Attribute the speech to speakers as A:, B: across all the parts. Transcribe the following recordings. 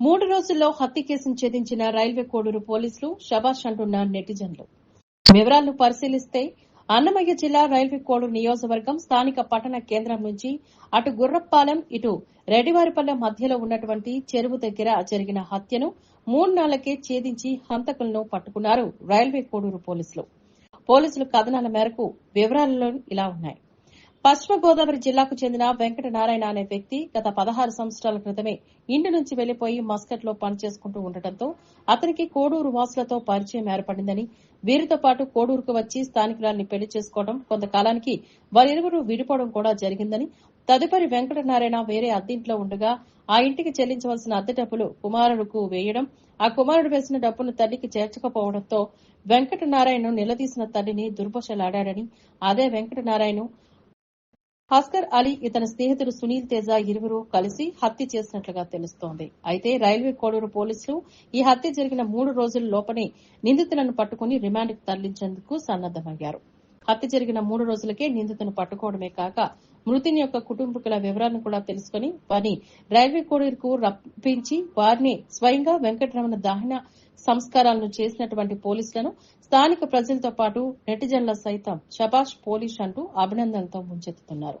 A: మూడు రోజుల్లో హత్య కేసును ఛేదించిన రైల్వే కోడూరు పోలీసులు శబాష్ అంటున్న నెటిజన్లు. వివరాలను పరిశీలిస్తే అన్నమయ్య జిల్లా రైల్వే కోడూరు నియోజకవర్గం స్థానిక పట్టణ కేంద్రం నుంచి అటు గుర్రపాలెం ఇటు రెడ్డివారిపల్లె మధ్యలో ఉన్నటువంటి చెరువు దగ్గర జరిగిన హత్యను మూడు నెలలకే ఛేదించి హంతకులను పట్టుకున్నారు రైల్వే కోడూరు పోలీసులు. పోలీసుల కథనాల మేరకు వివరాలలో ఇలా ఉన్నాయి. పశ్చిమ గోదావరి జిల్లాకు చెందిన వెంకట నారాయణ అనే వ్యక్తి గత పదహారు సంవత్సరాల క్రితమే ఇంటి నుంచి వెళ్ళిపోయి మస్కట్లో పనిచేసుకుంటూ ఉండటంతో అతనికి కోడూరు వాసులతో పరిచయం ఏర్పడిందని వీరితో పాటు కోడూరుకు వచ్చి స్థానికులని పెళ్ళి చేసుకోవడం కొంతకాలానికి వారిరువురు విడిపోవడం కూడా జరిగిందని తదుపరి వెంకట నారాయణ వేరే అద్దెంట్లో ఉండగా ఆ ఇంటికి చెల్లించవలసిన అద్దె డబ్బులు కుమారుడుకు వేయడం ఆ కుమారుడు వేసిన డబ్బును తల్లికి చేర్చకపోవడంతో వెంకటనారాయణ నిలదీసిన తల్లిని దుర్భషలాడాడని అదే వెంకట నారాయణ హస్కర్ అలీ ఇతని స్నేహితుడు సునీల్ తేజ ఇరువురు కలిసి హత్య చేసినట్లుగా తెలుస్తోంది. అయితే రైల్వే కోడూరు పోలీసులు ఈ హత్య జరిగిన మూడు రోజుల లోపనే నిందితులను పట్టుకుని రిమాండ్కు తరలించేందుకు సన్నద్దమయ్యారు హత్య జరిగిన మూడు రోజులకే నిందితును పట్టుకోవడమే కాక మృతుని యొక్క కుటుంబకుల వివరాలను కూడా తెలుసుకుని వారిని రైల్వే కోడూరుకు రప్పించి వారిని స్వయంగా వెంకటరమణ దహన సంస్కారాలను చేసినటువంటి పోలీసులను స్థానిక ప్రజలతో పాటు నెటిజన్ల సైతం షబాష్ పోలీస్ అంటూ అభినందనలతో ముంచెత్తుతున్నారు.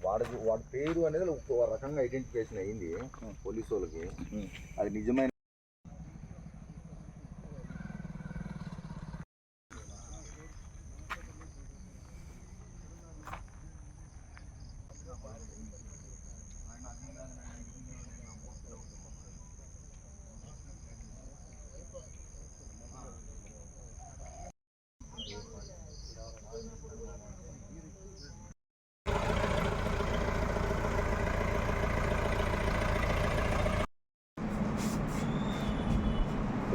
B: వాడి వాడి పేరు అనేది ఒక రకంగా ఐడెంటిఫికేషన్ అయింది పోలీసు వాళ్ళకి. అది నిజమైన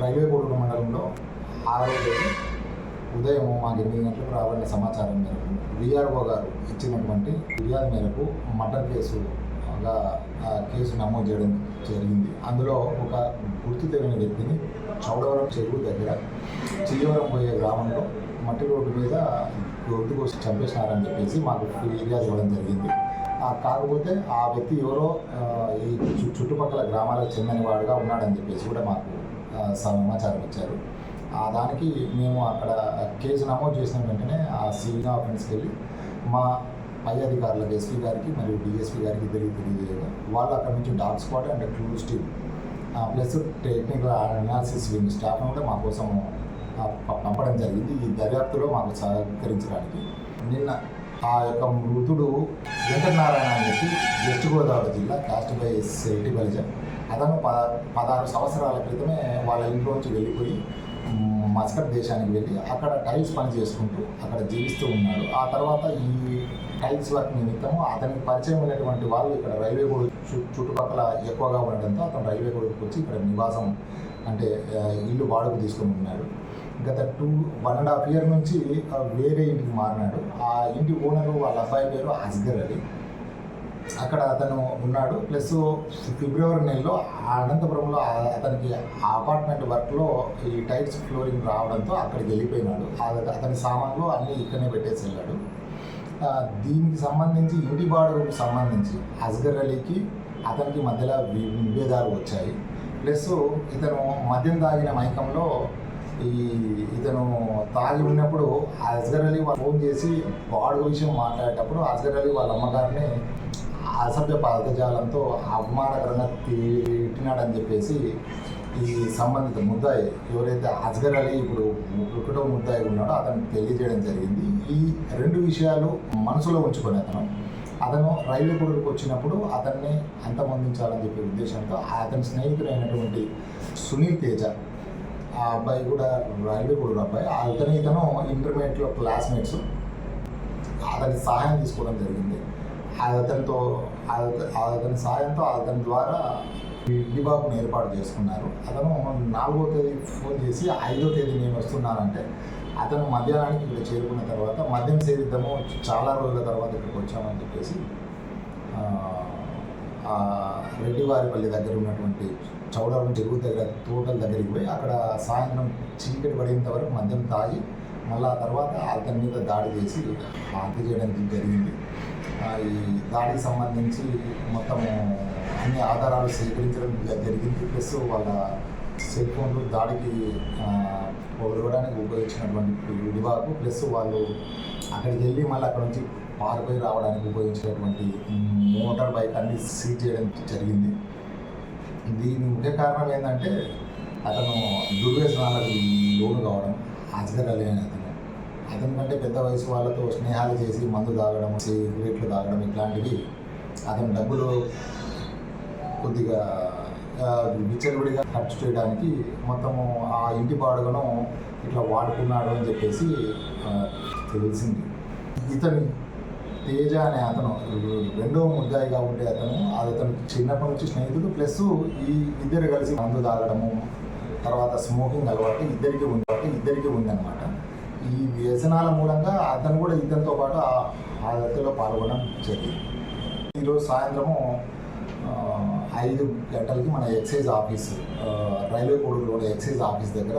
C: రైల్వే కోడూరు మండలంలో ఆరో తేదీ ఉదయం మాకు ఎనిమిది గంటలకు రావాలని సమాచారం మేరకు విఆర్ఓ గారు ఇచ్చినటువంటి ఫిర్యాదు మేరకు మర్డర్ కేసుగా కేసు నమోదు చేయడం జరిగింది. అందులో ఒక గుర్తు తెలియని వ్యక్తిని చౌడవరం చెరువు దగ్గర చిల్లవరం పోయే గ్రామంలో మట్టి రోడ్డు మీద గొడ్డు కోసి చంపేసినారని చెప్పేసి మాకు ఫిర్యాదు ఇవ్వడం జరిగింది. కాకపోతే ఆ వ్యక్తి ఎవరో ఈ చుట్టుపక్కల గ్రామాలకు చెందిన వాడుగా ఉన్నాడని చెప్పేసి కూడా మాకు సమాచారం ఇచ్చారు. ఆ దానికి మేము అక్కడ కేసు నమోదు చేసిన వెంటనే ఆ సీనియర్ ఆఫెన్స్కి వెళ్ళి మా పై అధికారులకు ఎస్పీ గారికి మరియు డిఎస్పీ గారికి తెలియ తెలియజేయగా వాళ్ళు అక్కడ నుంచి dog spot and clues team plus technical analysis wing స్టాఫ్ను కూడా మా కోసం పంపడం జరిగింది. ఈ దర్యాప్తులో మాకు సహకరించడానికి. నిన్న ఆ యొక్క మృతుడు వెంకటనారాయణ అని చెప్పి వెస్ట్ గోదావరి జిల్లా కాస్ట్ బై సెల్టి బలిజ అతను ప పదహారు సంవత్సరాల క్రితమే వాళ్ళ ఇంట్లోంచి వెళ్ళిపోయి మస్కట్ దేశానికి వెళ్ళి అక్కడ టైల్స్ పని చేసుకుంటూ అక్కడ జీవిస్తూ ఉన్నాడు. ఆ తర్వాత ఈ టైల్స్ వర్క్ నిమిత్తం అతనికి పరిచయం ఉన్నటువంటి వాళ్ళు ఇక్కడ రైల్వే గూడు చు- చుట్టుపక్కల ఎక్కువగా ఉండడంతో అతను రైల్వే గోడకు వచ్చి ఇక్కడ నివాసం అంటే ఇల్లు వాడుకు తీసుకుని ఉన్నాడు. గత two one and half year నుంచి వేరే ఇంటికి మారినాడు. ఆ ఇంటి ఓనరు వాళ్ళ అబ్బాయి పేరు అస్గర్ అలీ. అక్కడ అతను ఉన్నాడు. ప్లస్ ఫిబ్రవరి నెలలో అనంతపురంలో అతనికి ఆ అపార్ట్మెంట్ వర్క్లో ఈ టైల్స్ ఫ్లోరింగ్ రావడంతో అక్కడికి వెళ్ళిపోయినాడు. అతని సామాన్లు అన్నీ ఇక్కడనే పెట్టేసి వెళ్ళాడు. దీనికి సంబంధించి ఇంటి బాడుగకు సంబంధించి అస్గర్ అలీకి అతనికి మధ్యలో విభేదాలు వచ్చాయి. ప్లస్ ఇతను మద్యం తాగిన మైకంలో ఈ ఇతను తాగి ఉన్నప్పుడు అజ్గర్ అస్గర్ అలీ వాళ్ళు ఫోన్ చేసి బాడుగ విషయం మాట్లాడేటప్పుడు అజ్గర్ అలీ వాళ్ళ అమ్మగారిని అసభ్య పదజాలంతో అవమానకరంగా తిట్టినాడని చెప్పేసి ఈ సంబంధిత ముద్దాయి ఎవరైతే అజ్గర్ అలీ ఇప్పుడు ఒకటో ముద్దాయి ఉన్నాడో అతనికి తెలియజేయడం జరిగింది. ఈ రెండు విషయాలు మనసులో ఉంచుకొని అతను అతను రైల్వే కూడలికి వచ్చినప్పుడు అతన్ని అంతమందించాలని చెప్పే ఉద్దేశంతో అతని స్నేహితుడైనటువంటి సునీల్ తేజ ఆ అబ్బాయి కూడా రైల్వే కూడా అబ్బాయి. అతని ఇతను ఇంటర్మీడియట్లో క్లాస్మేట్స్ అతని సహాయం తీసుకోవడం జరిగింది. అతనితో అతని సహాయంతో అతని ద్వారా ఈ ఏర్పాటు చేసుకున్నారు. అతను నాలుగో తేదీ ఫోన్ చేసి ఐదో తేదీ నేను వస్తున్నానంటే అతను మధ్యాహ్నానికి ఇక్కడ చేరుకున్న తర్వాత మద్యం సేవిద్దాము చాలా రోజుల తర్వాత ఇక్కడికి వచ్చామని చెప్పేసి రెడ్డివారిపల్లి దగ్గర ఉన్నటువంటి చౌడవరం చెరువు దగ్గర తోటల దగ్గరికి పోయి అక్కడ సాయంత్రం చీకటి పడేంత వరకు మద్యం తాగి మళ్ళీ ఆ తర్వాత అతని మీద దాడి చేసి హత్య చేయడం జరిగింది. ఈ దాడికి సంబంధించి మొత్తం అన్ని ఆధారాలు సేకరించడం జరిగింది. ప్లస్ వాళ్ళ సెల్ ఫోన్లు దాడికి పొగడడానికి ఉపయోగించినటువంటి విడివాకు ప్లస్ వాళ్ళు అక్కడికి వెళ్ళి మళ్ళీ అక్కడ నుంచి పారిపోయి రావడానికి ఉపయోగించినటువంటి మోటార్ బైక్ అన్ని సీజ్ చేయడం జరిగింది. దీని ముఖ్య కారణం ఏంటంటే అతను దుర్వ్యసనాలకు లోను కావడం అజ్గర్ అని అతను. అతని కంటే పెద్ద వయసు వాళ్ళతో స్నేహాలు చేసి మందు తాగడం సిగరెట్లు తాగడం ఇట్లాంటివి అతని డబ్బులు కొద్దిగా ఆ, విచ్చలవిడిగా ఖర్చు చేయడానికి మొత్తము ఆ ఇంటి బాడుగను ఇట్లా వాడుకున్నాడు అని చెప్పేసి తెలిసింది. ఇతని తేజ అనే అతను రెండో ముద్దాయిగా ఉండే అతను అది అతను చిన్నప్పటి నుంచి స్నేహితుడు ప్లస్ ఈ ఇద్దరు కలిసి మందు తాగడము తర్వాత స్మోకింగ్ అలవాటు ఇద్దరికి ఉంది కాబట్టి ఇద్దరికి ఉందన్నమాట. ఈ వ్యసనాల మూలంగా అతను కూడా ఇతనితో పాటు ఆ- ఆ పాల్గొనడం జరిగింది. ఈరోజు సాయంత్రము ఐదు గంటలకి మన ఎక్సైజ్ ఆఫీస్ రైల్వే రైల్వే ఉన్న ఎక్సైజ్ ఆఫీస్ దగ్గర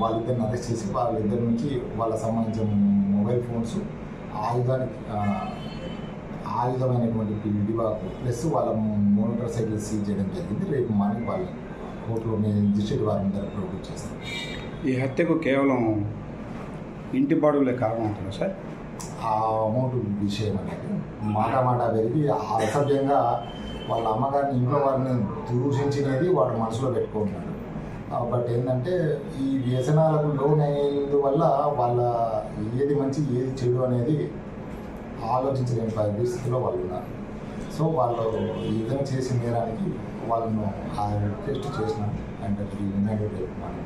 C: వాళ్ళిద్దరిని అరెస్ట్ చేసి వాళ్ళిద్దరి నుంచి వాళ్ళ సంబంధించిన మొబైల్ ఫోన్స్ ఆయుధానికి ఆ, ఆయుధమైనటువంటి విడివాకు ప్లస్ వాళ్ళ మోటార్ సైకిల్ సీజ్ చేయడం జరిగింది. రేపు మార్నింగ్ వాళ్ళ కోర్టులో మేము డిస్ట్రిక్ట్ వారి దగ్గర ప్రొడ్యూస్ చేస్తాం.
D: ఈ హత్యకు కేవలం ఇంటి బాడుగులే కారణం అంటారా సార్?
C: ఆ అమౌంట్ విషయం అనేది మాట మాట పెరిగి అసభ్యంగా వాళ్ళ అమ్మగారిని ఇంట్లో వారిని దూషించినది వాడు మనసులో పెట్టుకుంటున్నాడు. ఆ, బట్ ఏంటంటే ఈ వ్యసనాలకు లోన్ వల్ల వాళ్ళ ఏది మంచి ఏది చెడు అనేది ఆలోచించలేని పరిస్థితిలో వాళ్ళు ఉన్నారు. సో వాళ్ళు ఈ చేసిన నేరానికి వాళ్ళను ఆ రిక్వెస్ట్ చేసిన అంటే రేపు మనం